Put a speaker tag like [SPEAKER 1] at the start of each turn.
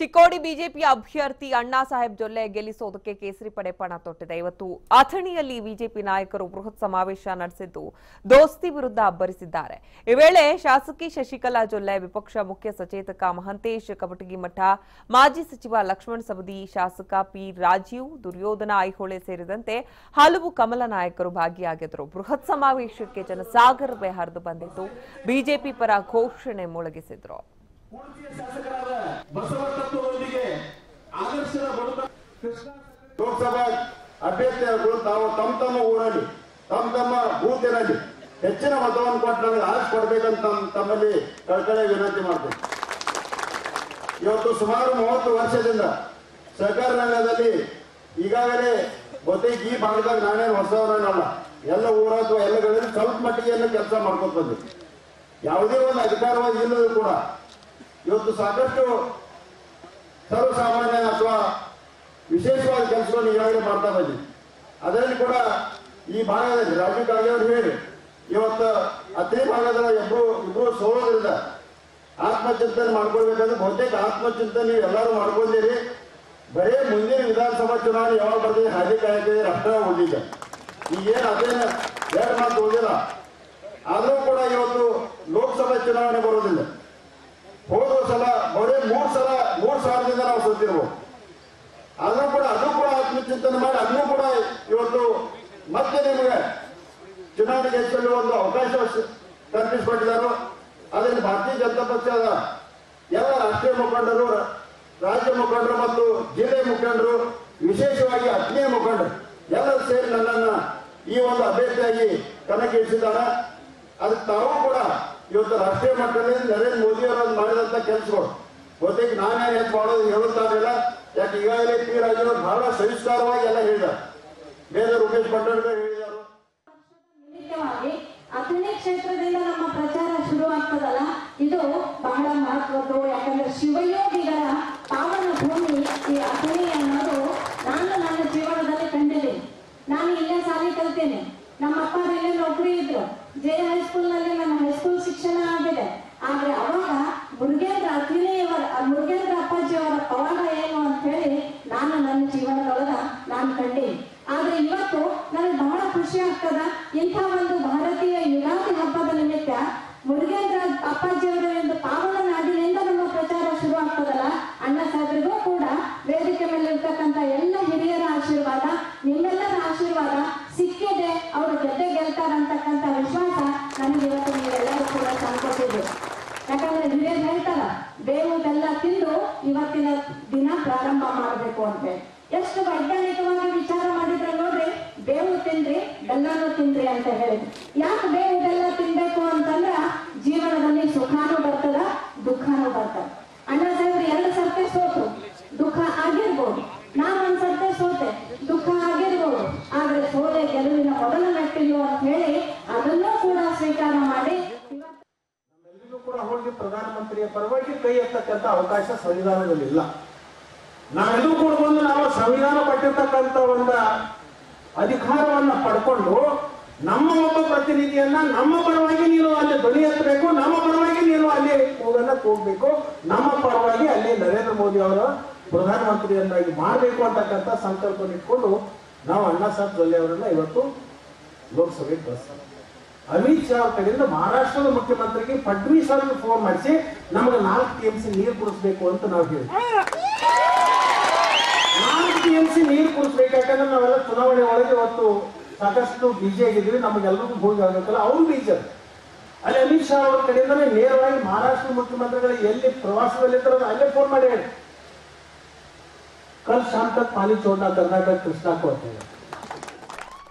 [SPEAKER 1] Chikkodi BJP ಅಭ್ಯರ್ಥಿ ಅಣ್ಣಾ ಸಾಹೇಬ್ ಜೊಲ್ಲೆ ಗೆಲ್ಲಿಸೋದಕ್ಕೆ ಕೇಸರಿ ಪಡೆ ಪಣ ತೊಟ್ಟಿದೆ. ಇವತ್ತು ಅಥಣಿಯಲ್ಲಿ ಬಿಜೆಪಿ ನಾಯಕರು ಬೃಹತ್ ಸಮಾವೇಶ ನಡೆಸಿದ್ದು ದೋಸ್ತಿ ವಿರುದ್ಧ ಅಬ್ಬರಿಸಿದ್ದಾರೆ. ಈ ವೇಳೆ ಶಾಸಕಿ ಶಶಿಕಲಾ ಜೊಲ್ಲೆ, ವಿಪಕ್ಷ ಮುಖ್ಯ ಸಚೇತಕ ಮಹಂತೇಶ್ ಕವಟಗಿಮಠ ಮಾಜಿ ಸಚಿವ ಲಕ್ಷ್ಮಣ ಸವದಿ, ಶಾಸಕ ಪಿ ರಾಜೀವ್, ದುರ್ಯೋಧನ ಐಹೊಳೆ ಸೇರಿದಂತೆ ಹಲವು ಕಮಲ ನಾಯಕರು ಭಾಗಿಯಾಗಿದ್ದರು. ಬೃಹತ್ ಸಮಾವೇಶಕ್ಕೆ ಜನಸಾಗರವೇ ಹರಿದು ಬಂದಿದ್ದು ಬಿಜೆಪಿ ಪರ ಘೋಷಣೆ ಮೊಳಗಿಸಿದ್ರು.
[SPEAKER 2] ಬಸವ ತತ್ವದೊಂದಿಗೆ ಆದರ್ಶದ ಕೃಷ್ಣ ಲೋಕಸಭಾ ಅಭ್ಯರ್ಥಿಗಳು ತಾವು ತಮ್ಮ ತಮ್ಮ ಊರಲ್ಲಿ, ತಮ್ಮ ತಮ್ಮ ಬೂತಿನಲ್ಲಿ ಹೆಚ್ಚಿನ ಮತವನ್ನು ಕೊಟ್ಟು ನನಗೆ ಆರಿಸಿ ಕೊಡ್ಬೇಕಂತ ತಮ್ಮಲ್ಲಿ ಕಳ್ಕಳೆ ವಿನಂತಿ ಮಾಡ್ತೇನೆ. ಇವತ್ತು ಸುಮಾರು ಮೂವತ್ತು ವರ್ಷದಿಂದ ಸಹಕಾರ ರಂಗದಲ್ಲಿ ಈಗಾಗಲೇ ಗೊತ್ತಿಗೆ ಈ ಭಾಗದಾಗ ನಾನೇನು ಹೊಸವನಲ್ಲ ಎಲ್ಲ ಊರ ಅಥವಾ ಎಲ್ಲ ಸ್ವಲ್ಪ ಮಟ್ಟಿಗೆ ಎಲ್ಲ ಕೆಲಸ ಮಾಡ್ಕೊತ ಬಂದೆ. ಯಾವುದೇ ಒಂದು ಅಧಿಕಾರವಾಗಿ ಇಲ್ಲರೂ ಕೂಡ ಇವತ್ತು ಸಾಕಷ್ಟು ಸರ್ವಸಾಮಾನ್ಯ ಅಥವಾ ವಿಶೇಷವಾದ ಕೆಲಸಗಳನ್ನು ಈಗಾಗಲೇ ಮಾಡ್ತಾ ಬಂದಿದೆ ಅದರಲ್ಲಿ ಕೂಡ ಈ ಭಾಗದಲ್ಲಿ ರಾಜೀವ್ ಗಾಂಧಿ ಅವರು ಹೇಳಿ ಇವತ್ತು ಅದೇ ಭಾಗದ ಇಬ್ರು ಇಬ್ರು ಸೋಲೋದ್ರಿಂದ ಆತ್ಮಚಿಂತನೆ ಮಾಡ್ಕೊಳ್ಬೇಕಂದ್ರೆ ಬಹುತೇಕ ಆತ್ಮಚಿಂತನೆ ಎಲ್ಲರೂ ಮಾಡ್ಕೊಂಡಿರಿ ಬರೀ ಮುಂದಿನ ವಿಧಾನಸಭಾ ಚುನಾವಣೆ ಯಾವಾಗ ಬರ್ತದೆ ಹಾದಿ ರಕ್ತ ಅಷ್ಟೇ ಉಳಿದ ಈಗೇನು ಅದೇನು ಎರಡು ಮಾತು ಉಳಿದಿಲ್ಲ ಆದರೂ ಕೂಡ ಇವತ್ತು ಲೋಕಸಭಾ ಚುನಾವಣೆ ಬರೋದಿಲ್ಲ. ಸಲ ಬರೀ ಮೂರ್ ಸಲ ಮೂರ್ ಸಾವಿರದಿಂದ ನಾವು ಸೋತಿರ್ಬೋದು. ಆದ್ರೂ ಕೂಡ ಅದು ಕೂಡ ಆತ್ಮಚಿಂತನೆ ಮಾಡಿ ಅದನ್ನು ಕೂಡ ಇವತ್ತು ಮತ್ತೆ ನಿಮಗೆ ಚುನಾವಣೆ ಹೆಚ್ಚಲು ಒಂದು ಅವಕಾಶ ಕಲ್ಪಿಸಿಕೊಟ್ಟಿದ್ದಾರೆ. ಅದರಲ್ಲಿ ಭಾರತೀಯ ಜನತಾ ಪಕ್ಷದ ಎಲ್ಲ ರಾಷ್ಟ್ರೀಯ ಮುಖಂಡರು ರಾಜ್ಯ ಮುಖಂಡರು ಮತ್ತು ಜಿಲ್ಲೆ ಮುಖಂಡರು, ವಿಶೇಷವಾಗಿ ಆತ್ಮೀಯ ಮುಖಂಡರು, ಎಲ್ಲರೂ ಸೇರಿ ನನ್ನನ್ನ ಈ ಒಂದು ಅಭ್ಯರ್ಥಿಯಾಗಿ ಕಣಕ್ಕಿಳಿಸಿದ್ದಾರೆ. ಅದಕ್ಕೆ ತಾವು ಕೂಡ ಇವತ್ತು ರಾಷ್ಟ್ರೀಯ ಮಟ್ಟದಲ್ಲಿ ನರೇಂದ್ರ ಮೋದಿ ಅವರು ಮಾಡಿದಂತ ಕೆಲಸಗಳು. ಬಹುತೇಕ ನಾನೇ ಹೆಲ್ಪ್ ಮಾಡೋದು ಹೇಳುತ್ತಾ ಇರಲಿಲ್ಲ ಯಾಕೆ ಈಗಾಗಲೇ ಪಿ ರಾಜರು ಬಹಳ ಸವಿಸ್ತಾರವಾಗಿ ಎಲ್ಲ ಹೇಳಿದ್ದಾರೆ. ಬೇರೆ ರೂಪೇಶ್
[SPEAKER 3] ಪಟ್ಟಣ ಅಥಣಿ ಕ್ಷೇತ್ರದಿಂದ ನಮ್ಮ ಪ್ರಚಾರ ಶುರು ಆಗ್ತದಲ್ಲ? ಇದು ಬಹಳ ಮಹತ್ವದ್ದು. ಯಾಕಂದ್ರೆ ಶಿವಯೋಗಿಗಳ ಪಾವನ ಭೂಮಿ ಈ ಅಥಣಿ ಅನ್ನೋದು ನಾನು ನನ್ನ ಜೀವನದಲ್ಲಿ ಕಂಡಿದ್ದೀನಿ ನಾನು ಇಲ್ಲೇ ಸಾಲಿ ಕಲ್ತೇನೆ ನಮ್ಮ ಅಪ್ಪ ಇಲ್ಲೇ ನೌಕರಿ ಇದ್ರು ಜೆ ಹೈಸ್ಕೂಲ್ನಲ್ಲಿ ನನ್ನ ಹೈಸ್ಕೂಲ್ ಶಿಕ್ಷಣ ಆಗಿದೆ ಆದ್ರೆ ಅವಾಗ ಮುರುಗೇಂದ್ರ ಅಥಣಿಯವರ ಮುರುಗೇಂದ್ರ ಅಪ್ಪಾಜಿಯವರ ಪವಾಡ ಏನು ಅಂತ ಹೇಳಿ ನಾನು ನನ್ನ ಜೀವನದೊಳಗ ನಾನು ಕಂಡೀನಿ ಆದ್ರೆ ಇವತ್ತು ನನಗೆ ಬಹಳ ಖುಷಿ ಆಗ್ತದ? ಇಂಥ ಒಂದು ಭಾರತೀಯ ಯುಗಾದಿ ಹಬ್ಬದ ನಿಮಿತ್ತ ಮುರುಗೇಂದ್ರ ಅಪ್ಪಾಜಿಯವರ ಒಂದು ಪಾವನ ನಾಡಿನಿಂದ ನಮ್ಮ ಪ್ರಚಾರ ಶುರು ಆಗ್ತದಲ್ಲ? ಅಣ್ಣ ಸಾಹೇಬರಿಗೂ ಕೂಡ ವೇದಿಕೆ ಮೇಲೆ ಇರ್ತಕ್ಕಂಥ ಎಲ್ಲ ಹಿರಿಯರ ಆಶೀರ್ವಾದ, ನಿಮ್ಮೆಲ್ಲರ ಆಶೀರ್ವಾದ ಸಿಕ್ಕಿದೆ. ಅವರ ಜೊತೆ ಗೆಲ್ತಾರ ಅಂತಕ್ಕಂಥ ವಿಶ್ವಾಸ ನನಗೆ ಇವತ್ತು ನೀವೆಲ್ಲರೂ ಕೂಡ ಸಾಧಿಸಿದ್ರು ಯಾಕಂದ್ರೆ ಹಿರಿಯರು ಹೇಳ್ತಾರ ಬೇವು ತಿಂದು ಇವತ್ತಿನ ದಿನ ಪ್ರಾರಂಭ ಮಾಡಬೇಕು ಅಂತ. ಎಷ್ಟು ವೈಜ್ಞಾನಿಕವಾಗಿ ವಿಚಾರ ಬೇವು ತಿನ್ರಿ ಬೆಲ್ಲನೂ ತಿನ್ರಿ ಅಂತ ಹೇಳಿದ್ರು. ಯಾಕೆ ಬೇವು ಬೆಲ್ಲ ತಿನ್ಬೇಕು ಅಂತಂದ್ರ ಜೀವನದಲ್ಲಿ ಸುಖಾನು ಬರ್ತದ, ದುಃಖಾನು ಬರ್ತದ. ಅಣ್ಣ ಸಾಹೇಬ್ರು ಎಲ್ಲ ಸರ್ತೆ ಸೋತು, ದುಃಖ ಆಗಿರ್ಬೋದು. ನಾನು ಒಂದ್ ಸರ್ತೆ ಸೋತೆ, ದುಃಖ ಆಗಿರ್ಬೋದು. ಆದ್ರೆ ಸೋಲೆ ಗೆಲುವಿನ ಮೊದಲ ಮೆಟ್ಟಿಲು ಅಂತ ಹೇಳಿ ಅದನ್ನೂ ಕೂಡ ಸ್ವೀಕಾರ ಮಾಡಿ
[SPEAKER 2] ಕೂಡ ಹೋಗಿ ಪ್ರಧಾನಮಂತ್ರಿಯ ಪರವಾಗಿ ಕೈ ಎತ್ತಕ್ಕಂತ ಅವಕಾಶ ಸಂವಿಧಾನದಲ್ಲಿ ಇಲ್ಲ ನಾವೆಲ್ಲೂ ಕೂಡ ಬಂದು ನಾವು ಸಂವಿಧಾನ ಪಟ್ಟಿರ್ತಕ್ಕಂಥ ಒಂದು ಅಧಿಕಾರವನ್ನ ಪಡ್ಕೊಂಡು ನಮ್ಮ ಒಬ್ಬ ಪ್ರತಿನಿಧಿಯನ್ನ ನಮ್ಮ ಪರವಾಗಿ ನೀನು ಅಲ್ಲಿ ಧ್ವನಿ ಎತ್ತಬೇಕು, ನಮ್ಮ ಪರವಾಗಿ ನೀನು ಅಲ್ಲಿ ಕೂಗನ್ನ ಕೂಗಬೇಕು, ನಮ್ಮ ಪರವಾಗಿ ಅಲ್ಲಿ ನರೇಂದ್ರ ಮೋದಿ ಅವರ ಪ್ರಧಾನಮಂತ್ರಿಯನ್ನಾಗಿ ಮಾಡಬೇಕು ಅಂತಕ್ಕಂಥ ಸಂಕಲ್ಪ ಇಟ್ಕೊಂಡು ನಾವು ಅಣ್ಣಾ ಸಾಹೇಬ್ ಜೊಲ್ಲೆ ಅವರನ್ನ ಇವತ್ತು ಲೋಕಸಭೆಗೆ ಕಳಿಸ್ತಾರೆ ಅಮಿತ್ ಶಾ ಕಡೆಯಿಂದ ಮಹಾರಾಷ್ಟ್ರದ ಮುಖ್ಯಮಂತ್ರಿಗೆ ಫಡ್ನವೀಸ್ ಅವ್ರಿಗೆ ಫೋನ್ ಮಾಡಿಸಿ ನಮಗೆ ನಾಲ್ಕು ಟಿ ಎಂ ಸಿ ನೀರು ಕುಡಿಸ್ಬೇಕು ಅಂತ ನಾವು ಹೇಳಿ ನಾಲ್ಕು ಟಿ ಎಂ ಸಿ ನೀರು ಕುಡಿಸ್ಬೇಕು, ಯಾಕಂದ್ರೆ ನಾವೆಲ್ಲ ಚುನಾವಣೆ ಒಳಗೆ ಇವತ್ತು ಸಾಕಷ್ಟು ಬಿಜಿ ಆಗಿದ್ವಿ ನಮಗೆಲ್ಲರಿಗೂ ಭೋಗಿ ಆಗಬೇಕಲ್ಲ, ಅವ್ರು ಬೀಜ ಅಲ್ಲಿ ಅಮಿತ್ ಶಾ ಅವ್ರ ಕಡೆಯಿಂದಲೇ ನೇರವಾಗಿ ಮಹಾರಾಷ್ಟ್ರ ಮುಖ್ಯಮಂತ್ರಿಗಳು ಎಲ್ಲಿ ಪ್ರವಾಸದಲ್ಲಿದ್ದಾರೋ ಅಲ್ಲೇ ಫೋನ್ ಮಾಡಿ ಹೇಳಿ. ಕಲ್ ಶಾಂತ ಪಾಲಿ ಚೋಡ್ನಾ ಕರ್ನಾಟಕ ಕೃಷ್ಣ ಹೇಳಿ